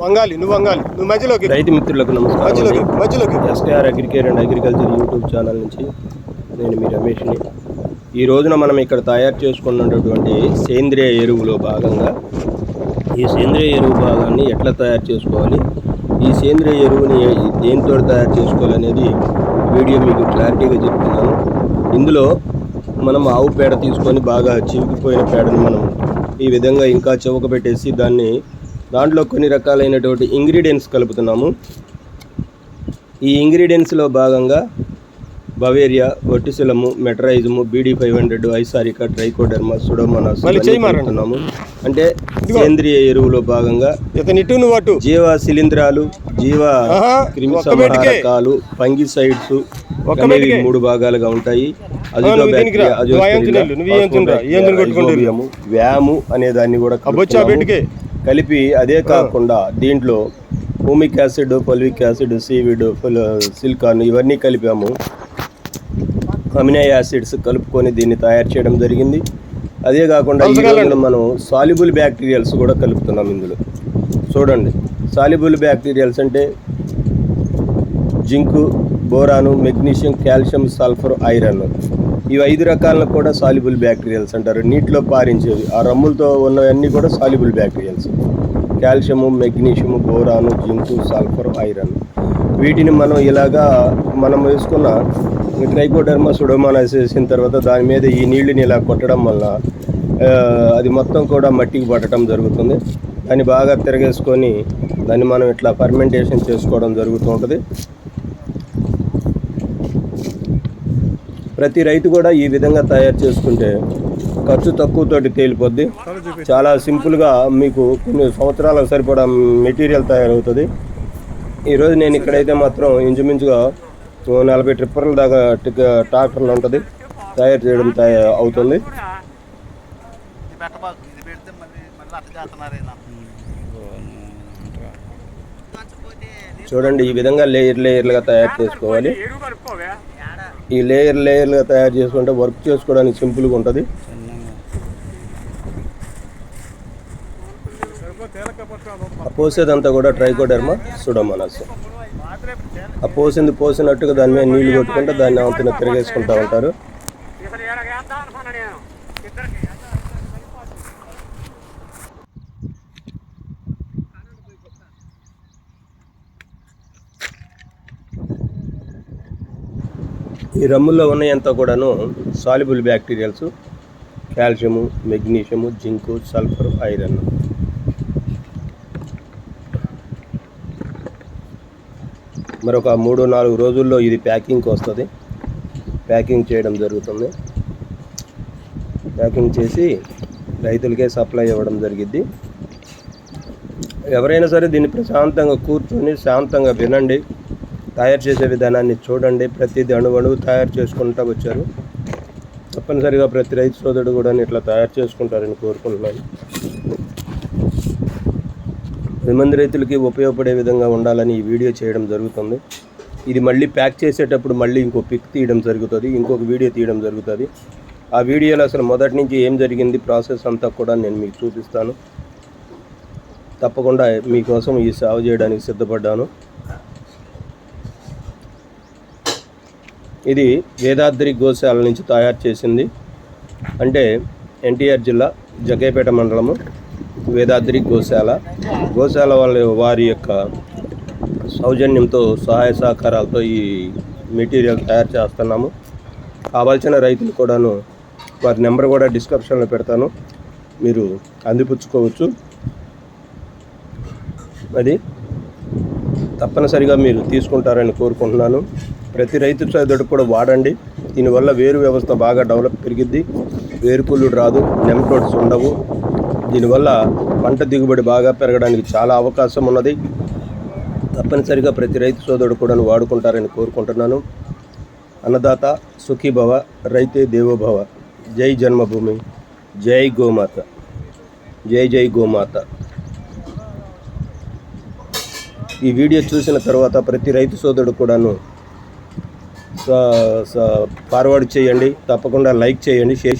వంగాలి నువ్వు వంగాలి. నువ్వు మధ్యలోకి రైతు మిత్రులకు నమస్కారం మధ్యలోకి మధ్యలోకి. SKR agricare and agriculture YouTube channel నుంచి నేను మీ రమేష్ని. ఈ రోజున మనం ఇక్కడ తయారు చేసుకున్నటువంటి సేంద్రియ ఎరువులో భాగంగా ఈ సేంద్రియ ఎరువు భాగాన్ని ఎట్లా తయారు చేసుకోవాలి? ఈ సేంద్రియ ఎరువుని దేనితో తయారు చేసుకోవాలనేది వీడియో మీకు క్లారిటీగా చెప్తున్నాను. ఇందులో మనం ఆవు పేడ తీసుకొని బాగా చివికిపోయిన పేడను మనం ఈ విధంగా ఇంకా చౌక పెట్టేసి దాన్ని దాంట్లో కొన్ని రకాలైనటువంటి ఇంగ్రీడియంట్స్ కలుపుతున్నాము. ఈ ఇంగ్రీడియంట్స్లో భాగంగా Beauveria Verticillium Metarhizium BD five hundred Isaria Trichoderma Pseudomonas. కలుపుతున్నాము. అంటే సేంద్రియ ఎరువులో భాగంగా జీవ శిలీంధ్రాలు జీవ ఆహా, క్రిమి ఒక్క మెట్టుకే. సంహారకాలు ఫంగిసైడ్స్ అనేవి. మూడు భాగాలుగా ఉంటాయి. వ్యాము అనే దాన్ని కూడా కలిపి అదే కాకుండా దీంట్లో humic acid fulvic acid seaweed silicon ఇవన్నీ కలిపాము. అమినో యాసిడ్స్ కలుపుకొని దీన్ని తయారు చేయడం జరిగింది. అదే కాకుండా ఈ రోజున మనం సాల్యుబుల్ బ్యాక్టీరియల్స్ కూడా కలుపుతున్నాం ఇందులో. చూడండి సాల్యుబుల్ బ్యాక్టీరియల్స్ అంటే zinc boron magnesium calcium sulphur iron. ఇవి ఐదు రకాలను కూడా సాల్యుబుల్ బ్యాక్టీరియల్స్ అంటారు. నీటిలో పారించేవి. ఆ రమ్ములతో ఉన్నవన్నీ కూడా soluble bacterials calcium magnesium boron zinc sulphur iron. వీటిని మనం ఇలాగా మనం వేసుకున్న ట్రైకోడర్మా సుడోమానాస్ వేసిన తర్వాత దాని మీద ఈ నీళ్ళని ఇలా కొట్టడం వల్ల అది మొత్తం కూడా మట్టికి పట్టడం జరుగుతుంది. దాన్ని బాగా తిరగేసుకొని దాన్ని మనం ఇట్లా ఫర్మెంటేషన్ చేసుకోవడం జరుగుతూ ఉంటుంది. ప్రతి రైతు కూడా ఈ విధంగా తయారు చేసుకుంటే ఖర్చు తక్కువతోటి తేలిపోద్ది. చాలా సింపుల్గా మీకు కొన్ని సంవత్సరాలకు సరిపడా మెటీరియల్ తయారవుతుంది. ఈరోజు నేను ఇక్కడైతే మాత్రం ఇంచుమించుగా నలభై ట్రిప్పర్ల దాకా ట్రాక్టర్లు ఉంటుంది. తయారు చేయడం తయారు అవుతుంది. చూడండి ఈ విధంగా లేయర్ లేయర్లుగా తయారు చేసుకోవాలి. ఈ లేయర్ లేయర్గా తయారు చేసుకుంటే వర్క్ చేసుకోవడానికి సింపుల్గా ఉంటుంది. ఆ పోసేదంతా కూడా ట్రైకోడర్మా సుడోమోనాస్ ఆ పోసింది పోసినట్టుగా దాని మీద నీళ్ళు కొట్టుకుంటే దాన్ని అవతల తిరిగేసుకుంటా ఉంటారు. ఈ రమ్ముల్లో ఉన్నంతా కూడాను soluble bacterials calcium magnesium zinc sulphur iron మరొక మూడు నాలుగు రోజుల్లో ఇది ప్యాకింగ్కి వస్తుంది. ప్యాకింగ్ చేయడం జరుగుతుంది. ప్యాకింగ్ చేసి రైతులకే సప్లై ఇవ్వడం జరిగిద్ది. ఎవరైనా సరే దీన్ని ప్రశాంతంగా కూర్చొని శాంతంగా వినండి. తయారు చేసే విధానాన్ని చూడండి. ప్రతిది అణువణువు తయారు చేసుకుంటూ వచ్చారు. తప్పనిసరిగా ప్రతి రైతు సోదరుడు కూడా ఇట్లా తయారు చేసుకుంటారని కోరుకుంటున్నాను. పది మంది రైతులకి ఉపయోగపడే విధంగా ఉండాలని ఈ వీడియో చేయడం జరుగుతుంది. ఇది మళ్ళీ ప్యాక్ చేసేటప్పుడు మళ్ళీ ఇంకో పిక్ తీయడం జరుగుతుంది. ఇంకొక వీడియో తీయడం జరుగుతుంది. ఆ వీడియోలో అసలు మొదటి నుంచి ఏం జరిగింది ప్రాసెస్ అంతా కూడా నేను మీకు చూపిస్తాను. తప్పకుండా మీకోసం ఈ సేవ చేయడానికి సిద్ధపడ్డాను. ఇది వేదాద్రి గోశాల నుంచి తయారు చేసింది. అంటే ఎన్టీఆర్ జిల్లా జగేపేట మండలము వేదాద్రి గోశాల. గోశాల వాళ్ళ వారి యొక్క సౌజన్యంతో సహాయ సహకారాలతో ఈ మెటీరియల్ తయారు చేస్తున్నాము. కావాల్సిన రైతులు కూడాను వారి నెంబర్ కూడా డిస్క్రిప్షన్లో పెడతాను. మీరు అందిపుచ్చుకోవచ్చు. అది తప్పనిసరిగా మీరు తీసుకుంటారని కోరుకుంటున్నాను. ప్రతి రైతు సోదరుడు కూడా వాడండి. దీనివల్ల వేరు వ్యవస్థ బాగా డెవలప్ పెరిగిద్ది. వేరుకుళ్ళు రాదు నెమటోడ్స్ ఉండవు. దీనివల్ల పంట దిగుబడి బాగా పెరగడానికి చాలా అవకాశం ఉన్నది. తప్పనిసరిగా ప్రతి రైతు సోదరుడు కూడా వాడుకుంటారని కోరుకుంటున్నాను. అన్నదాత సుఖీభవ రైతే దేవోభవ. జై జన్మభూమి. జై గోమాత. జై జై గోమాత. ఈ వీడియో చూసిన తర్వాత ప్రతి రైతు సోదరుడు కూడాను ఫార్వర్డ్ చేయండి తప్పకుండా లైక్ చేయండి షేర్